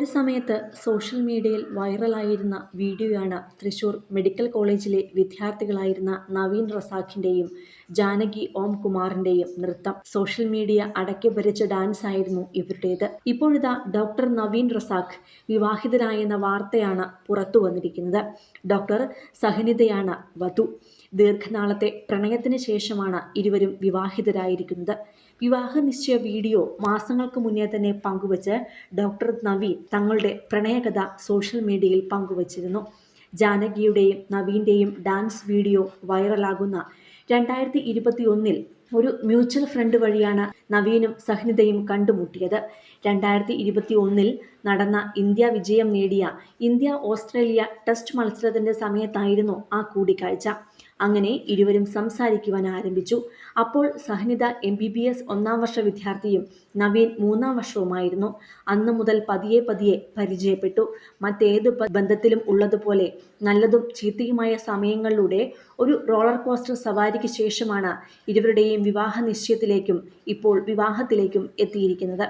ഒരു സമയത്ത് സോഷ്യൽ മീഡിയയിൽ വൈറലായിരുന്ന വീഡിയോയാണ് തൃശൂർ മെഡിക്കൽ കോളേജിലെ വിദ്യാർത്ഥികളായിരുന്ന നവീൻ റസാഖിന്റെയും ജാനകി ഓം കുമാറിന്റെയും നൃത്തം. സോഷ്യൽ മീഡിയ അടക്കി ഭരിച്ച ഡാൻസ് ആയിരുന്നു ഇവരുടേത്. ഇപ്പോഴിതാ ഡോക്ടർ നവീൻ റസാഖ് വിവാഹിതരായെന്ന വാർത്തയാണ് പുറത്തു വന്നിരിക്കുന്നത്. ഡോക്ടർ സഹനിതയാണ് വധു. ദീർഘനാളത്തെ പ്രണയത്തിന് ശേഷമാണ് ഇരുവരും വിവാഹിതരായിരിക്കുന്നത്. വിവാഹ നിശ്ചയ വീഡിയോ മാസങ്ങൾക്ക് മുന്നേ തന്നെ പങ്കുവച്ച് ഡോക്ടർ നവീൻ തങ്ങളുടെ പ്രണയകഥ സോഷ്യൽ മീഡിയയിൽ പങ്കുവച്ചിരുന്നു. ജാനകിയുടെയും നവീന്റെയും ഡാൻസ് വീഡിയോ വൈറലാകുന്ന രണ്ടായിരത്തി ഇരുപത്തി ഒന്നിൽ ഒരു മ്യൂച്വൽ ഫ്രണ്ട് വഴിയാണ് നവീനും സഹ്നിതയും കണ്ടുമുട്ടിയത്. രണ്ടായിരത്തി ഇരുപത്തി ഒന്നിൽ നടന്ന ഇന്ത്യ വിജയം നേടിയ ഇന്ത്യ ഓസ്ട്രേലിയ ടെസ്റ്റ് മത്സരത്തിന്റെ സമയത്തായിരുന്നു ആ കൂടിക്കാഴ്ച. അങ്ങനെ ഇരുവരും സംസാരിക്കുവാൻ ആരംഭിച്ചു. അപ്പോൾ Sahanitha M B B S ഒന്നാം വർഷ വിദ്യാർത്ഥിയും നവീൻ മൂന്നാം വർഷവുമായിരുന്നു. അന്ന് മുതൽ പതിയെ പതിയെ പരിചയപ്പെട്ടു. മറ്റേത് ബന്ധത്തിലും ഉള്ളതുപോലെ നല്ലതും ചീത്തയുമായ സമയങ്ങളിലൂടെ ഒരു റോളർ കോസ്റ്റർ സവാരിക്ക് ശേഷമാണ് ഇരുവരുടെയും വിവാഹ നിശ്ചയത്തിലേക്കും ഇപ്പോൾ വിവാഹത്തിലേക്കും എത്തിയിരിക്കുന്നത്.